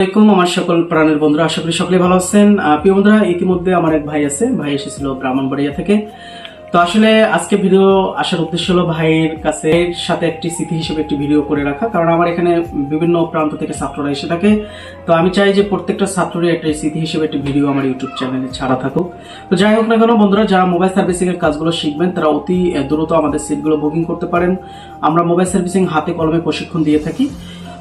আসসালামাইকুম আমার সকল প্রাণের বন্ধুরা, আশা করি সকলে ভালো আছেন। প্রিয় বন্ধুরা, ইতিমধ্যে আমার এক ভাই আছে। ভাই এসেছিল ব্রাহ্মণবাড়িয়া থেকে। তো আসলে আজকে ভিডিও আসার উদ্দেশ্য হলো ভাইয়ের কাছে সাথে একটি স্মৃতি হিসেবে একটি ভিডিও করে রাখা, কারণ আমার এখানে বিভিন্ন প্রান্ত থেকে ছাত্ররা এসে থাকে। তো আমি চাই যে প্রত্যেকটা ছাত্ররই একটা স্মৃতি হিসেবে একটি ভিডিও আমার ইউটিউব চ্যানেলে ছাড়া থাকুক। তো যাই হোক না কেন, বন্ধুরা, যারা মোবাইল সার্ভিসিং এর কাজগুলো শিখবেন, তারা অতি দ্রুত আমাদের সিটগুলো বুকিং করতে পারেন। আমরা মোবাইল সার্ভিসিং হাতে কলমে প্রশিক্ষণ দিয়ে থাকি।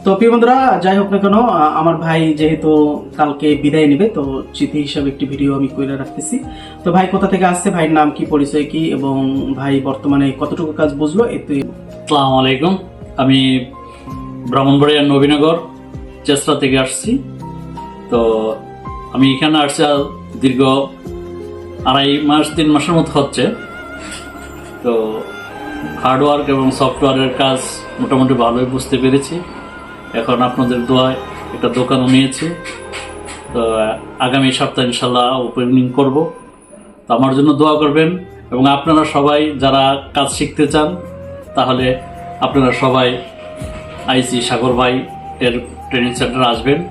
তো প্রিয় বন্ধুরা, যাই হোক না কেন আমার ভাই যেহেতু কালকে বিদায় নেবে, তো স্মৃতি হিসাবে একটি ভিডিও আমি কইরা রাখতেছি। তো ভাই কোথা থেকে আসছে, ভাইয়ের নাম কি, পরিচয় কি, এবং ভাই বর্তমানে কতটুকু কাজ বুঝলো, এতে আসসালামু আলাইকুম। আমি ব্রাহ্মণবাড়িয়ার নবীনগর চেষ্টা থেকে আসছি। তো আমি এখানে আসছি দীর্ঘ আড়াই মাস, তিন মাসের মতো হচ্ছে। তো হার্ডওয়ার্ক এবং সফটওয়্যারের কাজ মোটামুটি ভালোই বুঝতে পেরেছি। এখন আপনাদের দোয়ায় একটা দোকানও নিয়েছি। তো, আগামী সপ্তাহে ইনশাল্লাহ ওপেনিং করব। তো আমার জন্য দোয়া করবেন এবং আপনারা সবাই যারা কাজ শিখতে চান, তাহলে আপনারা সবাই আইসি সাগর ভাই এর ট্রেনিং সেন্টার আসবেন।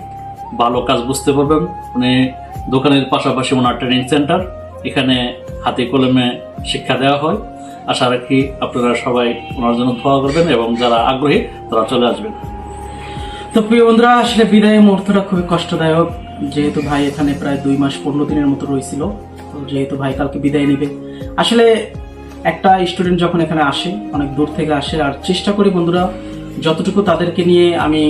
ভালো কাজ বুঝতে পারবেন। উনি দোকানের পাশাপাশি ওনার ট্রেনিং সেন্টার এখানে হাতে কলমে শিক্ষা দেওয়া হয়। আশা রাখি আপনারা সবাই ওনার জন্য দোয়া করবেন এবং যারা আগ্রহী, তারা চলে আসবেন। তো প্রিয় বন্ধুরা, আসলে বিদায়ের মুহূর্তটা খুবই কষ্টদায়ক। যেহেতু ভাই এখানে প্রায় দুই মাস পনেরো দিনের মতো রয়েছিল, তো যেহেতু ভাই কালকে বিদায় নেবে। আসলে একটা স্টুডেন্ট যখন এখানে আসে, অনেক দূর থেকে আসে, আর চেষ্টা করি বন্ধুরা, যতটুকু তাদেরকে নিয়ে আমি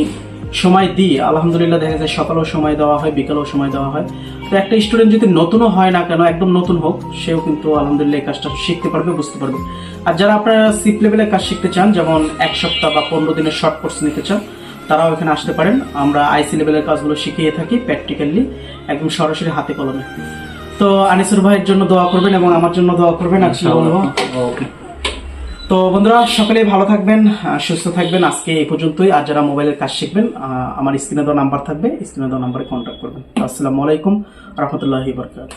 সময় দিই, আলহামদুলিল্লাহ দেখা যায় সকালেও সময় দেওয়া হয়, বিকালেও সময় দেওয়া হয়। তো একটা স্টুডেন্ট যদি নতুনও হয় না কেন, একদম নতুন হোক, সেও কিন্তু আলহামদুলিল্লাহ এই কাজটা শিখতে পারবে, বুঝতে পারবে। আর যারা আপনারা সিপ লেভেলে কাজ শিখতে চান, যেমন এক সপ্তাহ বা পনেরো দিনের শর্ট কোর্স নিতে চান তারাও এখানে আসতে পারেন। আমরা আইসি লেভেলের কাজগুলো শিখিয়ে থাকি প্র্যাকটিক্যালি একদম সরাসরি হাতে কলমে। তো আনিসুর ভাইয়ের জন্য দোয়া করবেন এবং আমার জন্য দোয়া করবেন আর কি বলব। ওকে। তো বন্ধুরা সকলেই ভালো থাকবেন সুস্থ থাকবেন। আজকে এই পর্যন্তই। আর যারা মোবাইলের কাজ শিখবেন আমার স্ক্রিনে দেওয়া নাম্বার থাকবে স্ক্রিনে দেওয়া নাম্বারে কন্ট্যাক্ট করবেন। আসসালামু আলাইকুম রহমতুল্লাহি বরকাত